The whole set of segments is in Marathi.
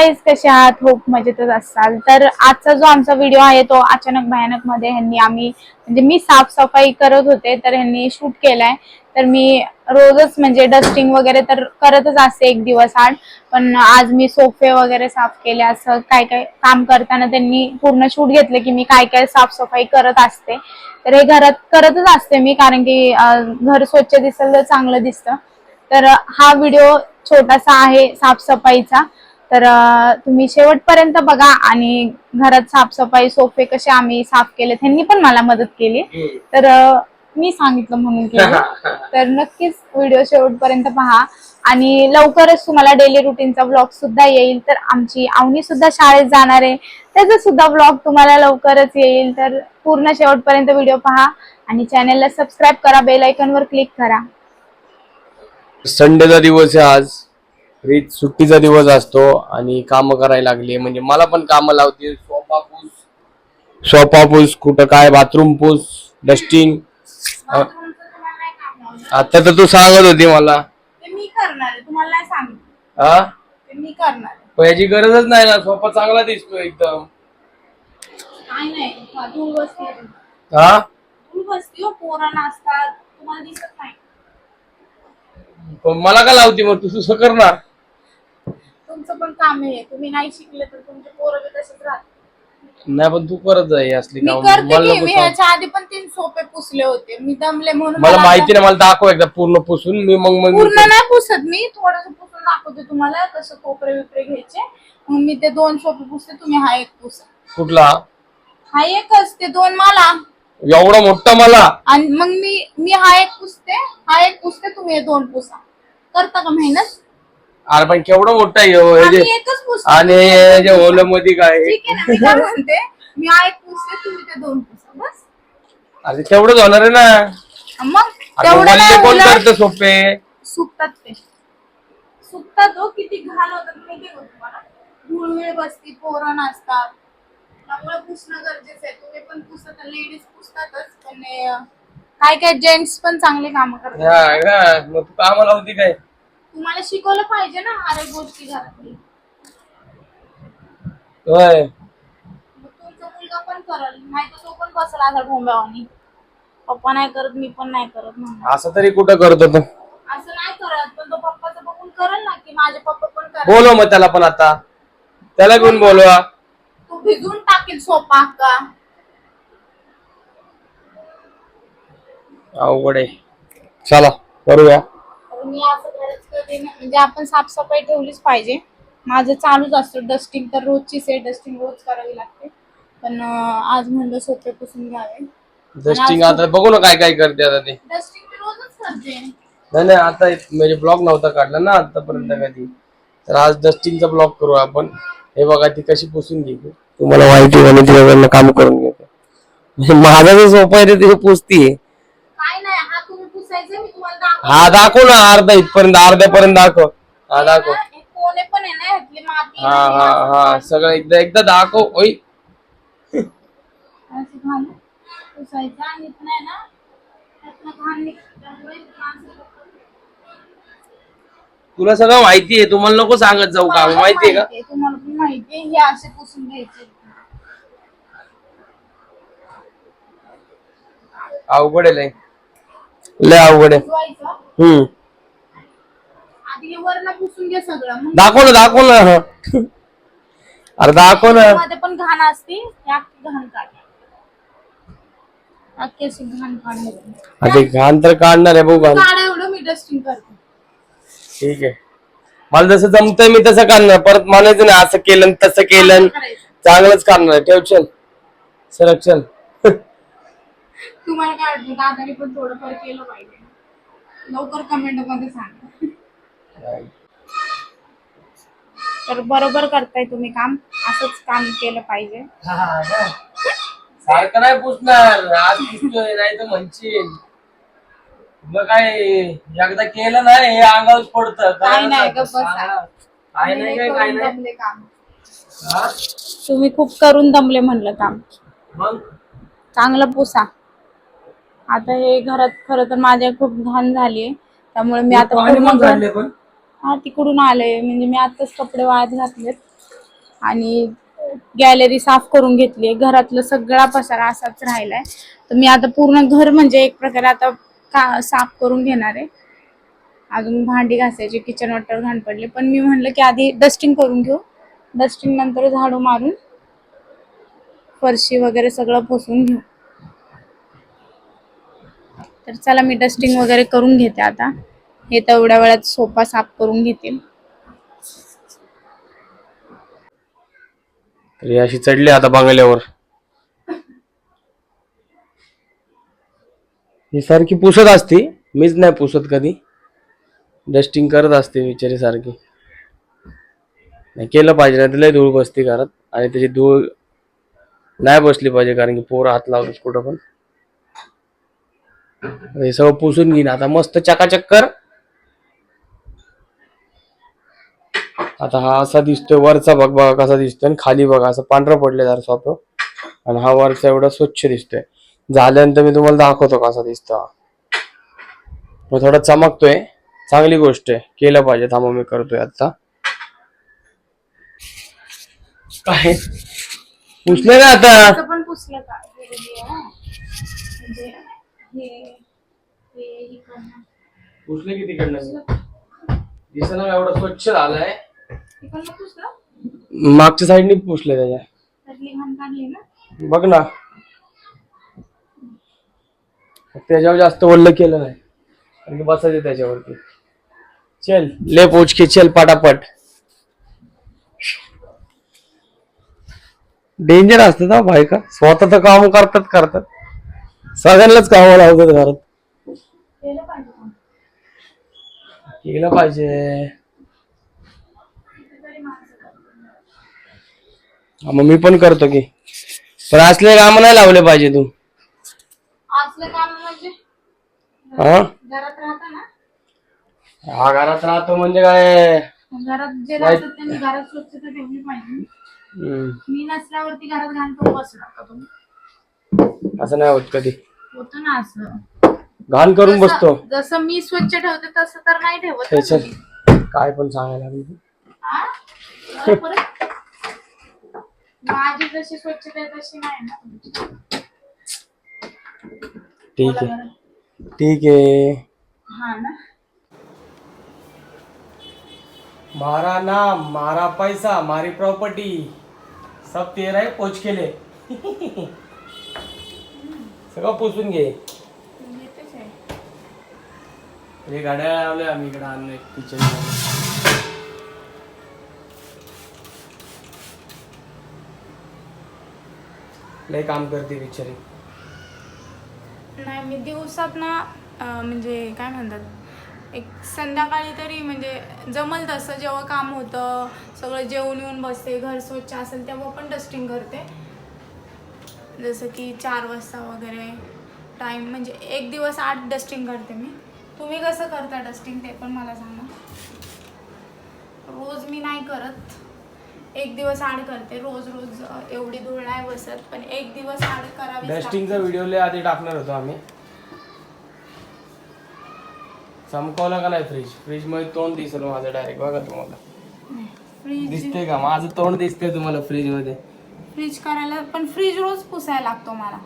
गाईज कसे आहात? होप मजेतच असाल. तर आजचा जो आमचा व्हिडिओ आहे तो अचानक भयानकमध्ये ह्यांनी आम्ही म्हणजे मी साफसफाई करत होते तर ह्यांनी शूट केलाय. तर मी रोजच म्हणजे डस्टिंग वगैरे तर करतच असते एक दिवस आड. पण आज मी सोफे वगैरे साफ केले असं काय काय काम करताना त्यांनी पूर्ण शूट घेतले की मी काय काय साफसफाई करत असते. तर हे घरात करतच असते मी कारण की घर स्वच्छ दिसेल तर चांगलं दिसतं. तर हा व्हिडिओ छोटासा आहे साफसफाईचा. तर तुम्ही शेवटपर्यंत बघा आणि घरात साफसफाई सोफे कसे आम्ही साफ केले त्यांनी पण मला मदत केली. तर मी सांगितलं म्हणून केलं. तर नक्कीच व्हिडिओ शेवटपर्यंत पहा. आणि लवकरच तुम्हाला डेली रुटीनचा ब्लॉग सुद्धा येईल. तर आमची आवनी सुद्धा शाळेत जाणार आहे. त्याचा सुद्धा ब्लॉग तुम्हाला लवकरच येईल. तर पूर्ण शेवटपर्यंत व्हिडिओ पहा आणि चॅनलला सबस्क्राईब करा. बेल वर क्लिक करा. संडेचा दिवस आहे आज. रीत सुट्टीचा दिवस असतो आणि काम करायला लागली. म्हणजे मला पण काम लावते. सोफा पूस सोफा पूस कुठं काय बाथरूम पूस डस्टिंग. आता तर तू सांगत होती मला. हा याची गरजच नाही ना. सोफा चांगला दिसतो एकदम. हा. हा. पण मला का लावती मग? तू तुझं करणार. तुमचं पण काम आहे. तुम्ही नाही शिकले तर तुमचे पोरं बी तसेच राहतात. नाही पण तू करत जाई असली मी काम. करते मला की नको मी सांग. ह्याच्या आधी पण तीन सोपे पुसले होते. मी दमले म्हणून मला मला माहिती नाही मला दाखव एकदा पूर्ण पुसून. मी मग पूर्ण नाही पुसत मी. थोडस पुसून दाखवते तुम्हाला कसं कोपरे बिपरे घ्यायचे. मग मी ते दोन सोपे पुसते तुम्ही हा एक पुसा. कुठला? हा एकच ते दोन मला. एवढा मोठा मला? आणि मग मी मी हा एक पुसते हा एक पुसते तुम्ही हे दोन पुसा. करता का मेहनत? अरे पण केवढा मोठा आहे हे आम्ही जे- एकच आणि हे जे ओलं मध्ये काय? आहे? ठीक आहे ना मी काय म्हणते मी हा एक पुसते तुम्ही ते दोन पुसा बस. अरे तेवढंच होणार आहे ना. मग आता तेवढं वल्ले नाही कोण उलट करतं सोपे? सुकतात ते. सुकतात हो किती घाण होतात माहिती का तुम्हाला. धुळवेळ बसती पोरं नाचतात. त्यामुळे पुसणं गरजेचं आहे. तुम्ही पण पुसत लेडीज पुसतातच पण काय काय जेंट्स पण चांगले काम करतात. हा का? मग तू कामाला होती काय? तुम्हाला शिकवलं पाहिजे ना हर एक गोष्टी घरातली. होय. मग तुमचा मुलगा पण करल. नाही तर तो पण बसला असा ढोंब्यावानी पप्पा नाही करत मी पण नाही करत म्हणून. असं तरी कुठं करत होतो असं नाही करत पण तो पप्पाचं बघून करल ना की माझे पप्पा पण करत बोलव मग त्याला पण आता. त्याला घेऊन बोलवा. तू भिजून टाकील सोपा का अवघड आहे. चला करूया. मी असं खरंच कधी नाही- म्हणजे आपण साफसफाई ठेवलीच पाहिजे. माझं चालूच असतं डस्टिंग तर रोजचीच आहे डस्टिंग रोज करावी लागते. पण अं, आज म्हणलं सोपे पुसून घ्यावे डस्टिंग आता बघू ना काय काय करते आता ते. डस्टिंग मी रोजच करते. नाही नाही आता एक म्हणजे ब्लॉग नव्हता काढला ना आतापर्यंत कधी. तर आज डस्टिंगचा ब्लॉग करू आपण. हे बघा ती कशी पुसून घेते. तुम्हाला माहिती आहे तिच्याकडनं काम करून घेते. म्हणजे माझा जो सोपा आहे ते पुसतीये. काय नाही हा तुम्ही पुसायचं मी. हा दाखव ना अर्धा इथपर्यंत अर्ध्यापर्यंत दाखव. हा दाखव. हे कोणे पण आहे ना ह्यातली माती हा आहे, हा हा सगळं एकदा एकदा दाखव. ओय. असं घालून पुसायचं आणि इथनं आहे ना त्यातनं घाण निघतं. त्यामुळे घाण सगळं- तुला सगळं माहिती आहे तुम्हाला नको सांगत जाऊ का? मला माहितीये का? माहितीये, तुम्हाला पण माहितीये हे असे पुसून घ्यायचे. अवघड आहे लय. लय अवघड आहे. हम्म. आधी हे वरनं पुसून घे सगळं मग दाखव ना दाखव ना. अरे दाखव ना. मध्ये पण घाण असते हे अख्खी घाण काढ. अख्खी अशी घाण काढली अरे घाण तर काढणार आहे भाऊ घाण. काढा एवढं मी डस्टिंग करते. ठीक आहे. मला जसं जमतंय मी तसं करणार. परत म्हणायचं नाही असं केलं तसं केलं. चांगलंच करणार आहे. ठेव चल. सरक चल. तुम्हाला काय वाटतं? दादाने पण थोडंफार केलं पाहिजे. लवकर कमेंटमध्ये सांगा. तर बरोबर करताय तुम्ही काम. असंच काम केलं पाहिजे. सारखं नाही पुसणार. आज पुसतोय नाही तर म्हणशील. तुला काय एकदा केलं नाही हे अंगावर पडतं. काय नाही गं, बस. काय नाही काय काय करून नाही. दमले काम. हा? तुम्ही खूप करून दमले म्हणलं काम. मग? चांगलं पुसा. आता हे घरात खरं तर माझ्या खूप घाण झाली त्यामुळे मी आता पाणी पूर्ण पण घर- झाले पण? हा तिकडून आले म्हणजे मी आताच कपडे वाळत घातलेत. आणि गॅलरी साफ करून घेतली घरातलं सगळा पसारा असाच राहिलाय. तर मी आता पूर्ण घर म्हणजे एक प्रकारे आता का साफ करून घेणार आहे. अजून भांडी घासायची किचन वाटर घाण पडले. पण मी म्हणलं की आधी डस्टिंग करून घेऊ. डस्टिंग नंतर झाडू मारून फरशी वगैरे सगळं पुसून घेऊ. तर चला मी डस्टिंग वगैरे करून घेते आता. हे तेवढ्या वेळात सोफा साफ करून घेतील. अशी चढली आता बांगल्यावर. ही सारखी पुसत असते. मीच नाही पुसत कधी. डस्टिंग करत असते बिचारी सारखी. नाही केलं पाहिजे नाही तिला लय धूळ बसते घरात. आणि त्याची धूळ नाही बसली पाहिजे कारण की पोर हात लावतोच कुठं पण. हे सगळं पुसून घेईन. आता मस्त चकाचक कर. आता हा असा दिसतोय वरचा बघ बघा कसा दिसतोय आणि खाली बघा असं पांढरं पडले जरा सोपं आणि हा वरचा एवढा स्वच्छ दिसतोय. झाल्यानंतर मी तुम्हाला दाखवतो कसा दिसतो मग थोडा चमकतोय. चांगली गोष्ट आहे. केलं पाहिजे. थांबा मी करतोय आता. काय? पुसले ना आता? पुसलं का जरुरी आहे. म्हणजे हे हे इकडनं पुसले की तिकडनं? दिसना एवढं स्वच्छ झालंय. मागच्या साईडने पुसले त्याच्या. त्यातली घाण काढली ना? बघ ना. त्याच्यावर जास्त ओल्ल केलं नाही. कारण की बसायचं त्याच्यावरती. चल ले पोच के चल पटापट. डेंजर असतं ना बायका. स्वतः तर काम करतात करतात. सगळ्यांनाच कामाला लावतात घरात केलं पाहिजे. हा, मग मी पण करतो की. पण असले काम नाही लावले पाहिजे तू. असलं काम म्हणजे? हा? घरात राहता ना? हा घरात राहतो म्हणजे काय? घरात जे राहतात त्यांनी घरात स्वच्छता ठेवली पाहिजे. हम्म, मी नसल्यावरती घरात घाण करून बसणार का तुम्ही. असं नाही होत कधी. होतं ना असं घाण करून बसतो जसं- जसं मी स्वच्छ ठेवते तसं तर नाही ठेवत ना त्याच्यात तुम्ही. काय पण सांगायला लागली तू. हा? माझी जशी स्वच्छता आहे तशी नाही ना तुमची. ठीक बोला आहे बरं. ठीक आहे हा ना मारा नाम मारा पैसा मारी प्रॉपर्टी सब तेरा पोच केले सगळं पुसून घे. हे गाड्या लावले आम्ही इकडे आणलं किचन लय काम करते बिचारी. नाही मी दिवसात ना अं, म्हणजे काय म्हणतात एक संध्याकाळी तरी म्हणजे जमल तसं जेव्हा काम होतं सगळं जेवण येऊन बसते घर स्वच्छ असेल तेव्हा पण डस्टिंग करते. जसं की चार वाजता वगैरे टाईम म्हणजे एक दिवस आठ डस्टिंग करते मी. तुम्ही कसं करता डस्टिंग ते पण मला सांगा. रोज मी नाही करत. एक दिवस आड करते. रोज रोज एवढी धूळ नाही बसत पण एक दिवस आड करावी डस्टिंगचा व्हिडिओ लय आधी टाकणार होतो आम्ही. चमकवलं का नाही फ्रीज फ्रीजमध्ये तोंड दिसेल माझं डायरेक्ट बघा तुम्हाला. दिसते का? माझं तोंड दिसते तुम्हाला फ्रीजमध्ये. फ्रीज करायला पण फ्रीज रोज पुसायला लागतो मला.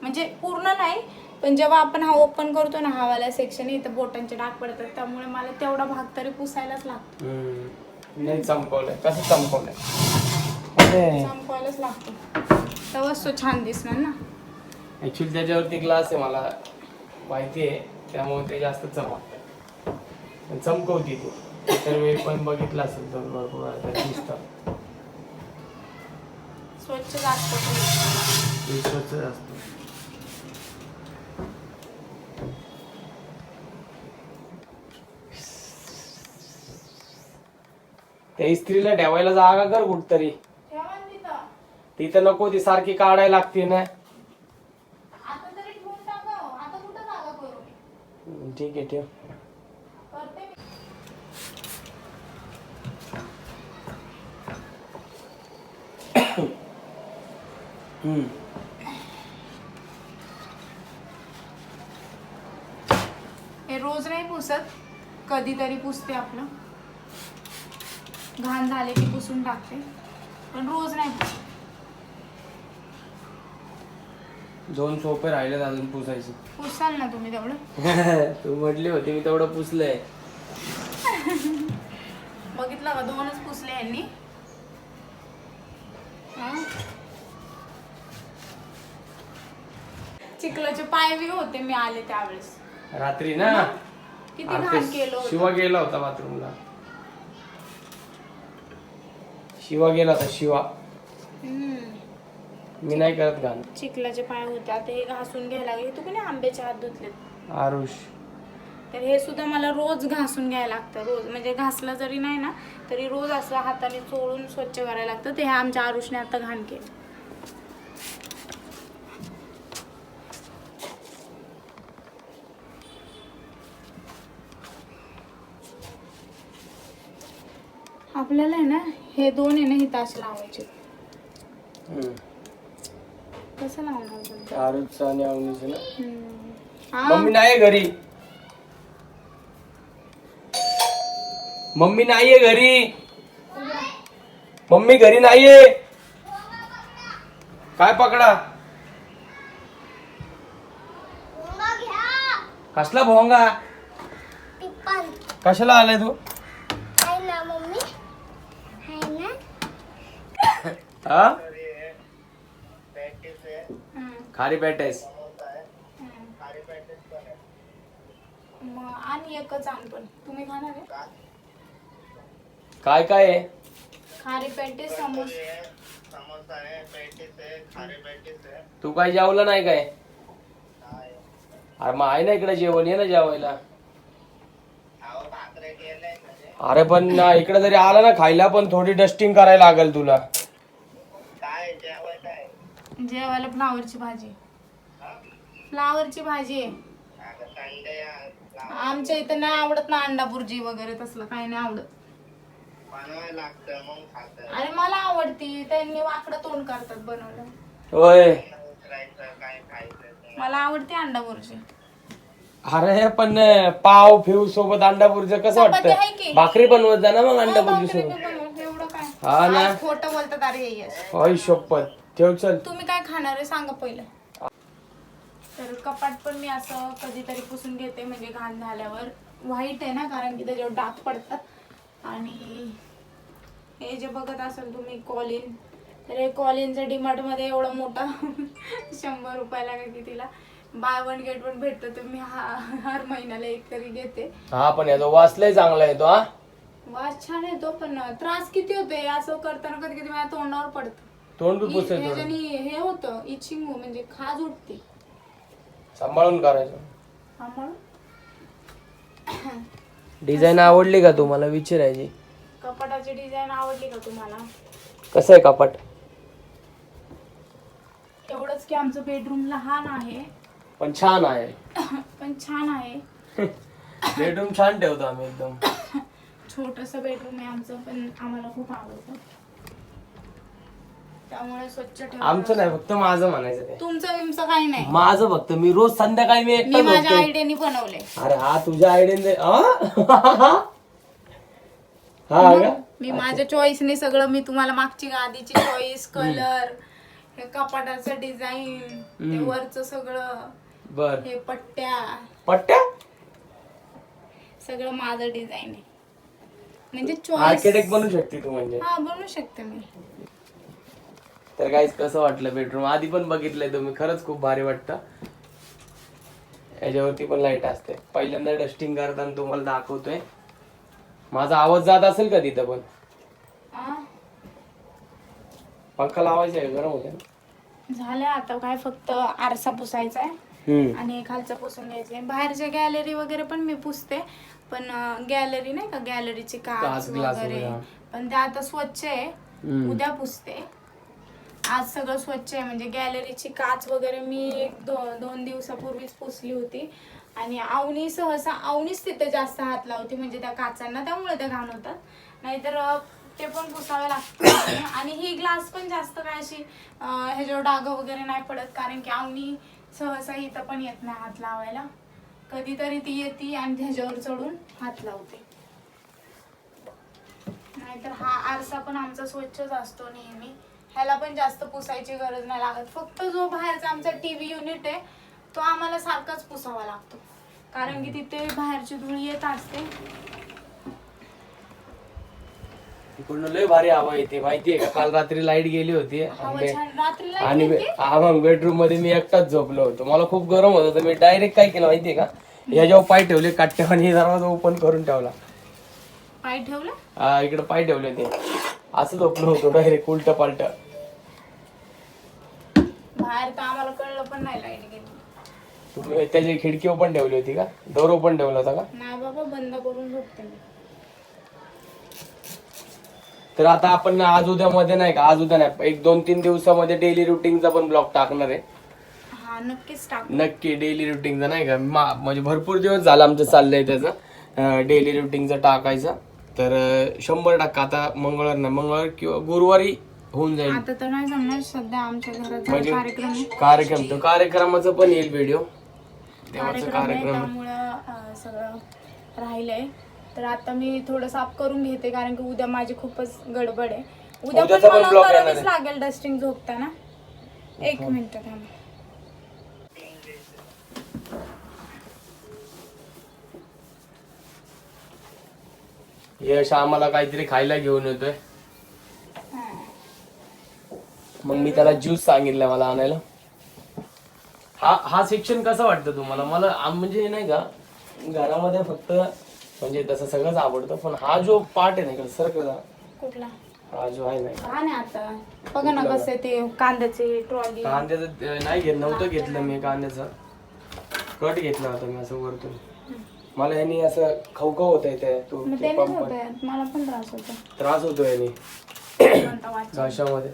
म्हणजे पूर्ण नाही पण जेव्हा आपण हा ओपन करतो ना हवाला सेक्शन इथं बोटांचे डाग पडतात त्यामुळे मला तेवढा भाग तरी पुसायलाच लागतो. नाही चमकवलंय कसं चमकवलंय अरे. संपवायलाच लागतो. तेव्हाच तो छान दिसणार ना. ऍक्च्युली त्याच्यावरती ग्लास आहे मला. माहिती आहे त्यामुळे ते जास्त चमकतं. चमकवती ती. तर वेळी पण बघितलं असेल तर भरपूर दिसतं. स्वच्छ जास्त ते स्वच्छ असतं त्या इस्त्रीला ठेवायला जागा कर कुठतरी. तिथं. ती तर नको ती सारखी काढायला लागते ना. आता तरी ठेवून टाका आता कुठं जागा करू? हम्म, ठीक आहे ठेव करते मी हम्म. हे रोज नाही पुसत. कधीतरी पुसते आपलं. घाण झाले की पुसून टाकते. पण रोज नाही दोन सोपे राहिले अजून पुसायचे. पुसाल ना तुम्ही तेवढं. तू म्हटली होती मी तेवढं पुसलंय. बघितलं का? दोनच पुसले यांनी. चिखलाचे पाय बी होते मी आले त्यावेळेस. रात्री ना? किती घाण ते केलं होतं. शिवा गेला होता बाथरूमला. शिवा गेला होता शिवा. हम्म. मी नाही करत घाण. चिखलाचे पाय होते आता हे घासून घ्यायला लागले. तू कोणी आंब्याचे हात धुतलेत? आरुष. तर हे सुद्धा मला रोज घासून घ्यायला लागतं रोज. म्हणजे घासलं जरी नाही ना तरी रोज असं हाताने चोळून स्वच्छ करायला लागतं. ते ह्या आमच्या आरुषने आता घाण केलं. आपल्याला आहे ना हे दोन आहे ना हे तास लावायचे. कसं लावणार आणि अवनीचं ना? हम्म. मम्मी नाही घरी. मम्मी नाहीये घरी. मम्मी घरी नाहीये. काय पकडा? कसला भोंगा? कशाला आलाय तू? हा. खारी पॅटेस. मग आणि एकच आण पण. तुम्ही खाणार आहे? काय काय आहे? खारी पेटे समोस. तू काय जेवलं नाही काय? अरे मग आहे ना इकडे जेवण ये ना जेवायला. अरे पण ना इकडे जरी आला ना खायला पण थोडी डस्टिंग करायला लागेल तुला. जेवायला फ्लावरची भाजी. फ्लावरची भाजी आहे. आमच्या इथं नाही आवडत ना अंडा बुर्जी वगैरे तसलं काही नाही आवडत. अरे मला आवडती त्यांनी वाकडं तोंड करतात बनवलं होय. मला आवडते अंडा बुर्जी अरे पण पाव फिव सोबत अंडा बुर्ज कसं चपाती आहे की? वाटतं भाकरी बनवत जा ना मग अंडा हा, बुर्जी बी सोबत. एवढं काय? हा ना. खोटं बोलतात अरे हे यश. होय शपथ ठेव चल. तुम्ही काय खाणार आहे सांगा पहिलं. तर कपाट पण मी असं कधीतरी पुसून घेते म्हणजे घाण झाल्यावर. व्हाईट आहे ना कारण की त्याच्यावर डाग पडतात. आणि हे जे बघत असाल तुम्ही कॉलिन तर हे कॉलिनचं डीमार्टमध्ये एवढा मोठा शंभर रुपयाला का कितीला बाय वन गेट वन भेटतं तर मी हा हर महिन्याला एक तरी घेते. हा पण याचा वास लय चांगला येतो हा. वास छान येतो पण त्रास किती होते असं करताना कधी कधी माझ्या तोंडावर पडतं. तोंड बी इ- पुसायचं ह्याच्यानी हे होतं इचिंग म्हणजे खाज उठते. सांभाळून करायचं. आम्हाला डिझाईन आवडली का तुम्हाला? विचारायची. कपाटाची डिझाईन आवडली का तुम्हाला? कसं आहे कपाट? एवढंच की आमचं बेडरूम लहान आहे. पण छान आहे. पण छान आहे. बेडरूम छान ठेवतो आम्ही एकदम. छोटस बेडरूम आहे आमचं पण आम्हाला खूप आवडतं. त्यामुळे स्वच्छ ठेवा. आमचं नाही फक्त माझं म्हणायचं ते तुमचं बिमचं काही नाही. माझं फक्त मी रोज संध्याकाळी मी मी एकटाच माझ्या झोपते आयडियानी बनवले अरे हा तुझ्या आयडियाने हा का? मी माझ्या चॉईसने सगळं मी तुम्हाला मागची गादीची चॉईस कलर हे कपाटाचं डिझाईन ते. वरचं सगळं बर. हे पट्ट्या. पट्ट्या? सगळं माझं डिझाईन आहे. म्हणजे चॉईस आर्किटेक्ट बनू शकते तू म्हणजे. हा बनवू शकते मी. तर काहीच कसं वाटलं बेडरूम आधी पण बघितलंय तुम्ही खरंच खूप भारी वाटतं. याच्यावरती पण लाइट असते. पहिल्यांदा डस्टिंग करताना तुम्हाला दाखवतोय. माझा आवाज जात असेल का तिथं पण? पंखा लावायचा आहे गरम होते झालं आता काय फक्त आरसा पुसायचा आहे. आणि खालचा पुसून घ्यायचे बाहेरच्या गॅलरी वगैरे पण मी पुसते पण गॅलरी नाही का गॅलरीचे काच वगैरे. पण ते आता स्वच्छ आहे. उद्या पुसते. आज सगळं स्वच्छ आहे. म्हणजे गॅलरीची काच वगैरे मी एक दो, दोन दिवसापूर्वीच पुसली होती. आणि अवनी सहसा अवनीच तिथे जास्त हात लावते. म्हणजे त्या काचांना त्यामुळे त्या घाण होतात. नाहीतर ते पण पुसावे लागतं आणि ही ग्लास पण जास्त काय अशी ह्याच्यावर डाग वगैरे नाही पडत. कारण की अवनी सहसा इथं पण येत नाही हात लावायला. कधीतरी ती येते आणि ह्याच्यावर चढून हात लावते. नाहीतर हा आरसा पण आमचा स्वच्छच असतो नेहमी. ह्याला पण जास्त पुसायची गरज नाही लागत. फक्त जो बाहेरचा आमचा टीव्ही युनिट आहे तो आम्हाला सारखाच पुसावा लागतो. कारण की तिथे बाहेरची धूळ येत असते. तिकडनं लय भारी हवा येते. माहितीये का? काल रात्री लाइट गेली होती. हवा आणि छान. आणि. हा मग बेडरूममध्ये मी एकटाच झोपलो होतो. मला खूप गरम होत होतं. मी डायरेक्ट काय केलं माहितीये का? ह्याच्यावर पाय ठेवले काट्यावानी दरवाजा ओपन करून ठेवला. पाय ठेवलं? हा इकडे पाय ठेवले ते असं झोपलो होतो डायरेक्ट उलट पालट. बाहेर तर आम्हाला कळलं पण नाही लाइट गेली. तुम्ही त्याची खिडकी ओपन ठेवली होती का? डोर ओपन ठेवला होता का? नाही बाबा बंद करून झोपते मी. तर आता आपण आज उद्या मध्ये नाही का आज उद्या नाही एक दोन तीन दिवसामध्ये डेली रुटीनचा पण ब्लॉग टाकणार आहे. हा नक्कीच टाक. नक्की डेली रुटीनचा नाही का मा- म्हणजे भरपूर दिवस झाला आमचं चाललंय त्याचं डेली रुटीनचं टाकायचं. तर शंभर टक्का आता मंगळवार नाही मंगळवार किंवा गुरुवारी होऊन जाईल. आता तर नाही जमणार सध्या आमच्या घरात म्हणजे कार्यक्रम आहे. कार्यक्रम तो कार्यक्रमाचं पण येईल व्हिडिओ तेव्हाचा कार्यक्रम आहे कार्यक्रम. त्यामुळं अं, सगळं राहिलंय. तर आता मी थोडं साफ करून घेते कारण की उद्या माझी खूपच गडबड आहे. उद्या पण उद्याचा पण मला vlog येणार करावीच आहे. लागेल डस्टिंग झोपताना. एक मिनिट थांब. यश आम्हाला काहीतरी खायला घेऊन येतोय. मग मी त्याला ज्यूस सांगितलं मला आणायला. हा हा सेक्शन कसं वाटतं तुम्हाला? मला म्हणजे हे नाही का घरामध्ये फक्त म्हणजे तसं सगळंच आवडतं पण हा जो पार्ट आहे ना सरकला कुठला? हा जो आहे ना हा नाही आता. बघा ना कसं ते कांद्याचे ट्रॉली कांद्याचं नाही घेत नव्हतं घेतलं मी कांद्याचं. कट घेतला होता मी असं वरतून. मला ह्यानी असं खवखव होत आहे तो मग ते त्यानेच पंप होत मला पण त्रास होतो त्रास होतो याने कोणता घशामध्ये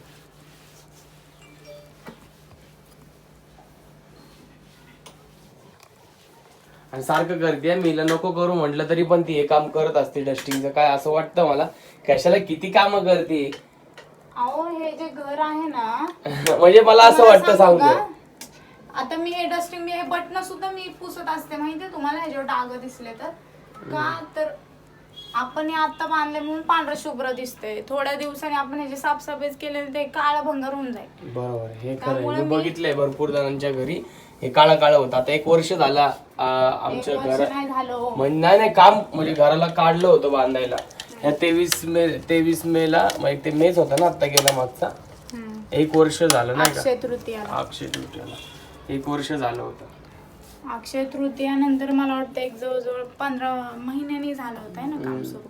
आणि सारखं करते मीला नको करू म्हटलं तरी पण ती हे काम करत असते डस्टिंगचं काय असं वाटतं मला? कशाला किती कामं करते? अहो हे जे घर आहे ना म्हणजे मला असं तुम्हाला वाटतं सांगू का? आता मी हे डस्टिंग मी हे बटन सुद्धा मी पुसत असते माहितीये तुम्हाला? ह्याच्यावर डाग दिसले तर. का तर आपण हे आता बांधले म्हणून पांढरं शुभ्र दिसतंय. थोड्या दिवसांनी आपण ह्याची साफसफाई केलेली ते काळा भंगार होऊन जाईल. बरोबर हे खरं त्यामुळे मी मी- बघितलंय भरपूर जणांच्या घरी हे काळा काळा होतं. आता एक वर्ष झाला आ, एक आमच्या वर्ष घरात नाही झालं हो. म्हणजे नाही नाही काम म्हणजे घराला काढलं होतं बांधायला. ह्या तेवीस मे तेवीस मे ला म्हणजे ते मेच होता ना आता गेला मागचा. हम्म. एक वर्ष झालं नाही का? अक्षय तृतीयाला अक्षय तृतीयाला. एक वर्ष झालं होतं. अक्षय तृतीयानंतर मला वाटतं एक जवळजवळ पंधरा महिन्यांनी झालं होतं है ना काम सुरू.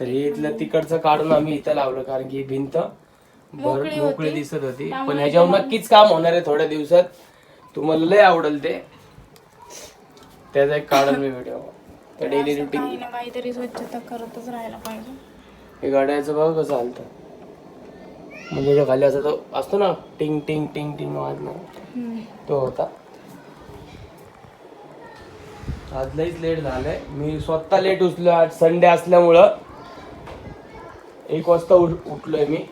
तर हे इथलं तिकडचं काढून आम्ही इथं लावलं कारण की ही भिंत भर- मोकळी होती. मोकळी दिसत होती. त्यामुळे पण ह्याच्यावर नक्कीच काम होणार आहे थोड्या दिवसात. तुम्हाला लय आवडेल ते. त्याचा एक काढल मी व्हिडिओ तर डेली असं रुटीन काही ना काहीतरी स्वच्छता करतच राहायला पाहिजे. हे गाड्याचं बघ कसं चालतं. म्हणजे जो खाली असं तो असतो ना टिंग टिंग टिंग टिंग वाजणं. हम्म. तो होता. आज लईच लेट झालंय. मी स्वतः लेट उचलो आज संडे असल्यामुळं एक वाजता उठ उठलोय मी.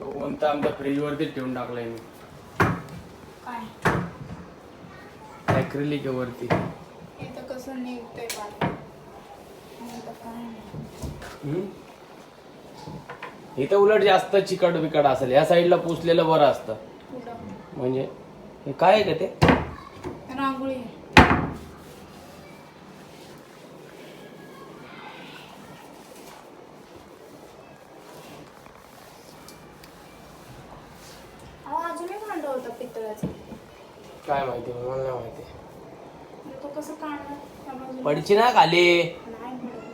कोणता आमच्या फ्रीजवरती ठेवून टाकलाय मी. ऍक्रिलिक वरती. इथं कसं निघतंय पाणी? इथं उलट जास्त चिकट बिकट असेल. या साईडला पुसलेलं बरं असतं? म्हणजे काय आहे का ते? रांगोळी आहे. अहो, अजून एक भांडं होतं पितळाचं काय माहिती मला नाही माहिती. तो कसं काढणार? त्या बाजूला? पडची ना खाली. नाही पडत.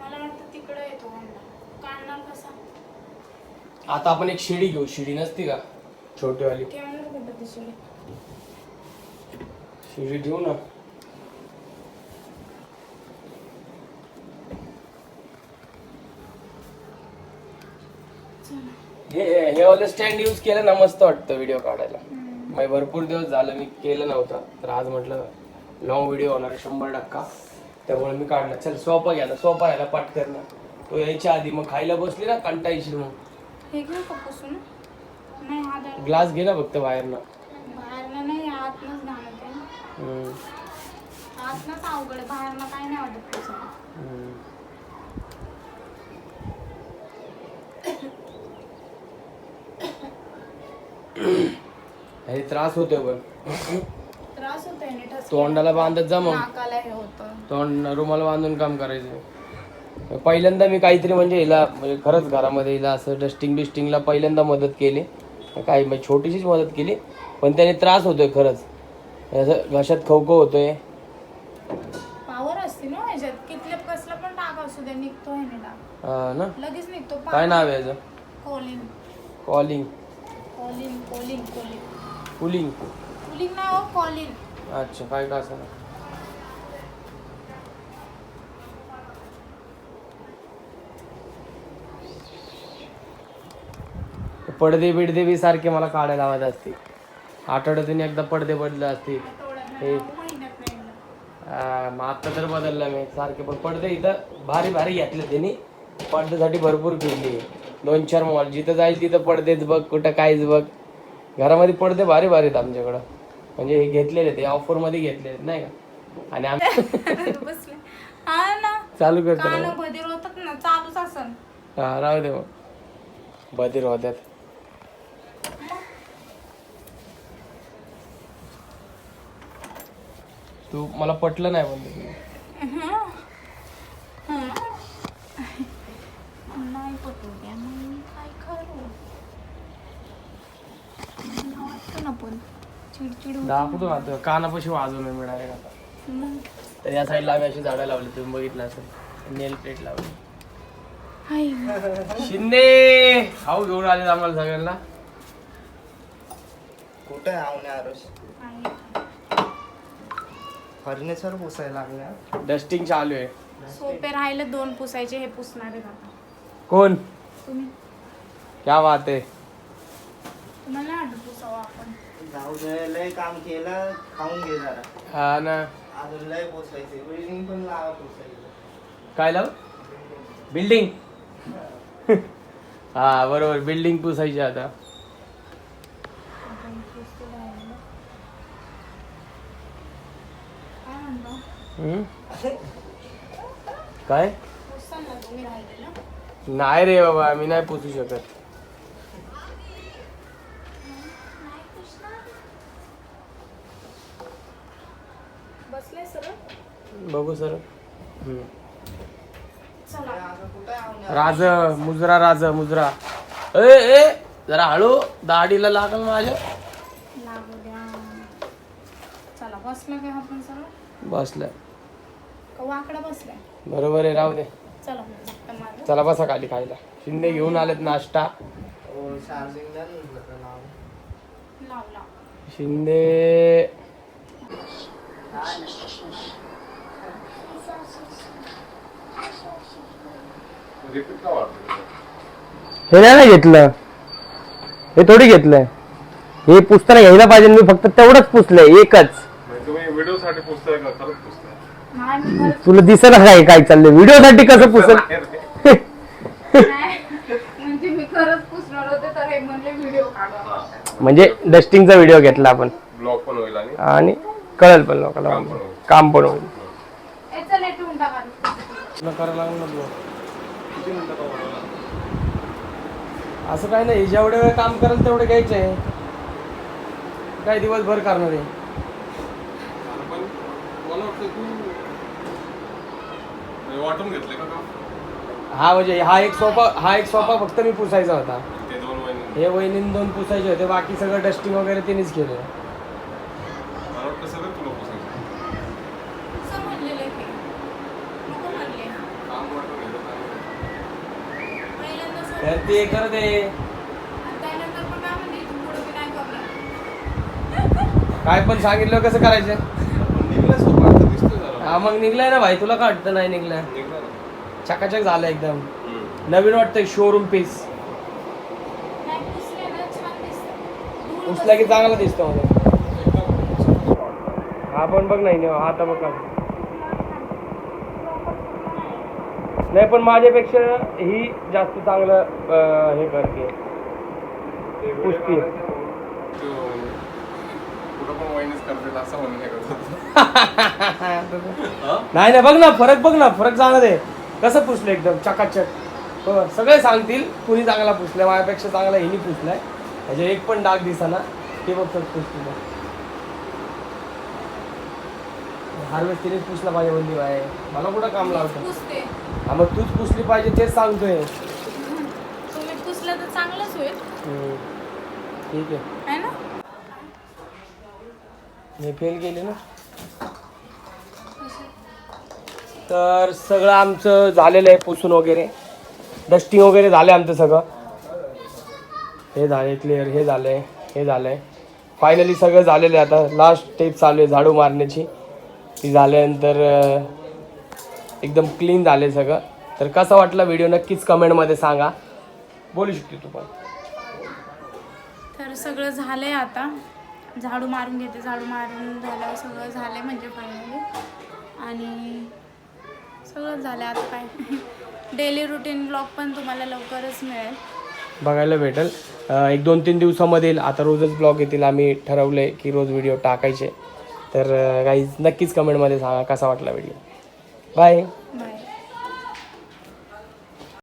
मला वाटतं तिकडे येतो भांडा काढणार कसा? आता आपण एक शिडी घेऊ. शिडी नसती का? छोटीवाली. कुठं ती शिडी? शिडी ठेवू ना चला. हे हे वालं स्टँड यूज केलं ना मस्त वाटतं व्हिडिओ काढायला. बाई भरपूर दिवस झालं मी केलं नव्हतं. तर आज म्हटलं लॉंग व्हिडिओ होणार शंभर टक्का. त्यामुळे मी काढला. चल सोपा घ्या सोपा यायला पटकन ना. तो यायच्या आधी मग खायला बसली ना कंटाळशील मग. हे घेऊ का पुसून नाही हा दर ग्लास घे ना फक्त बाहेरनं बाहेरनं नाही आतनच घालत आहे हम्म, आतनच अवघड आहे बाहेरनं काय नाही वाटत पुसून हम्म. अरे त्रास होतोय पण. त्रास होतोय नीट तोंडाला बांधत जा मग नाकाला हे होतं. तोंड रुमाल बांधून काम करायचं. पहिल्यांदा मी काहीतरी म्हणजे हिला म्हणजे खरंच घरामध्ये हिला असं डस्टिंग बिस्टिंगला पहिल्यांदा मदत केली. काही म्हणजे छोटीशीच मदत केली. पण त्याने त्रास होतोय खरंच. असं घशात खवखव होतोय. पावर असते ना ह्याच्यात. कितले कसला पण टाक असू दे निघतो टाक हा ना? लगेच निघतो. काय नाव आहे याचं? Calling calling calling calling calling cooling calling नाही हो कॉलिंग अच्छा काय का असं पडदे बिडदे बी सारखे मला काढायला लावत असते. आठवड्यातून एकदा पडदे बदलले असते. हे. मग आता तर बदलला मी सारखे. पण पडदे इथं भारी भारी घेतले त्यांनी. पडद्यासाठी भरपूर फिरली. दोन चार मॉल जिथं जाईल तिथं पडदेच बघ कुठं काहीच बघ. घरामध्ये पडदे भारी भारी आहेत आमच्याकडं. म्हणजे हे घेतलेले ते ऑफरमध्ये घेतलेले नाही का? आणि आम्ही चालू करतो हा राहू दे मग. बधीर होत्यात. तू मला पटलं नाही म्हणजे नाही पटू द्या मग मी काय करू मला वाटतं ना पण चिडचिड. दाखवतो ना आता कानापाशी वाजवून मिळाले आता. मग? तर या साईडला आम्ही अशी झाडं लावली तुम्ही बघितलं असेल. नेल प्लेट लावली. हाय. शिंदे! खाऊ घेऊन आले आम्हाला सगळ्यांना. कुठे आरोश हाय. फर्निचर पुसायला लागल्या डस्टिंग चालू आहे. सोपे राहिले दोन पुसायचे हे पुसणार आहेत आता कोण? तुम्ही. क्या बात आहे तुम्हाला आपण. जाऊ दे लय काम केलं खाऊन घे जरा. हा ना. अजून लय पोसायचे बिल्डिंग पण लावा पोसायचं. काय लाव? बिल्डिंग हा बरोबर. बिल्डिंग पुसायची आता. आपण पुसतो राहिलं. काय म्हणतो? हम्म? काय पुसाल ना तुम्ही राहिले ना नाही रे बाबा मी नाही पुसू शकत. बघू सर. राज मुजरा राज मुजरा. ए ए जरा हळू दाढीला लागल माझ्या. लागू द्या. चला बसलं आपण का वाकडा बसलाय? बरोबर आहे राहू दे. चला बसा खाली खायला. शिंदे घेऊन आलेत नाश्ता. शिंदे. हे नाही ना घेतलं. हे थोडी घेतलंय. हे पुसताना घ्यायला पाहिजे मी फक्त तेवढंच पुसलंय एकच. म्हणजे तुम्ही व्हिडिओ साठी पुस्तक तुला दिसत काय काय चाललंय? व्हिडिओ साठी कसं पुसल. म्हणजे मी खरंच पुसणार होते तर हे म्हणले व्हिडिओ काढवा म्हणजे डस्टिंगचा व्हिडिओ घेतला आपण. ब्लॉग पण होईल आणि आणि कळेल पण लोकांना. काम पण होईल. काम पण होईल. ए चल ठेवून टाका. करायला लागलं असं काय नाही जेवढे वेळ काम करेल तेवढे घ्यायचे. आहे काय दिवसभर करणार आहे. मला वाटतं तू म्हणजे वाटून घेतले का काम? हा म्हणजे हा एक सोफा हा एक सोफा फक्त मी पुसायचा होता. ते दोन महिने हे वहिनीन दोन पुसायचे होते बाकी सगळं डस्टिंग वगैरे त्यांनीच केलं. मला वाटतं सगळं तुला पुसायचं. असं म्हणलेलं ते. नको म्हणले. काम वाटून घेतलं पहिल्यांदा सोड- तर ते करत आहे आणि त्यानंतर पण काय म्हणते इथून पुढे मी नाही करणार काय पण सांगितलं कसं करायचं? पण निघला सोपा हा मग निघलाय ना भाई तुला काय वाटतं नाही निघलाय? चकाचक झालं एकदम. नवीन वाटतंय शोरूम पीस पुसला की चांगला दिसतो मला हा पण बघ नाही हा आता बघ. नाही पण माझ्यापेक्षा ही जास्त चांगलं हे करते. पुसती. करतील असं हे करतो. नाही नाही बघ ना फरक बघ ना फरक जाणार आहे कसं पुसलं एकदम चकाचक. हो सगळे सांगतील कुणी चांगला पुसलाय माझ्यापेक्षा चांगला हिनी पुसलाय. त्याचे एक पण डाग दिसाना ते बघ पुसतील हार्वेस्ट तिनेच पुसला पाहिजे बंदी बाय. मला कुठं काम लावतं? पुसते. हा मग तूच पुसली पाहिजे तेच सांगतोय. तुम्ही पुसलं तर चांगलंच होईल. हम्म. ठीक आहे. है ना? मी फेल गेले ना. तर सगळं आमचं झालेलं आहे पुसून वगैरे. डस्टिंग वगैरे झालं आमचं सगळं. हे झाले क्लिअर हे झालं आहे हे झालं आहे फायनली सगळं झालेलं आहे आता. लास्ट स्टेप चालू आहे झाडू मारण्याची. ती झाल्यानंतर एकदम क्लीन झाले सगळं. तर कसा वाटला व्हिडिओ नक्कीच कमेंटमध्ये सांगा. बोलू शकते तू पण. तर सगळं झालं आहे आता. झाडू मारून घेते झाडू मारून झाल्यावर सगळं झालं आहे म्हणजे फायनली आणि सगळं झालं आता काय. डेली रुटीन ब्लॉग पण तुम्हाला लवकरच मिळेल. बघायला भेटेल. एक दोन तीन दिवसामध्ये येईल आता रोजच ब्लॉग येतील आम्ही ठरवले की रोज व्हिडिओ टाकायचे. तर काही नक्कीच कमेंटमध्ये सांगा कसा वाटला व्हिडिओ बाय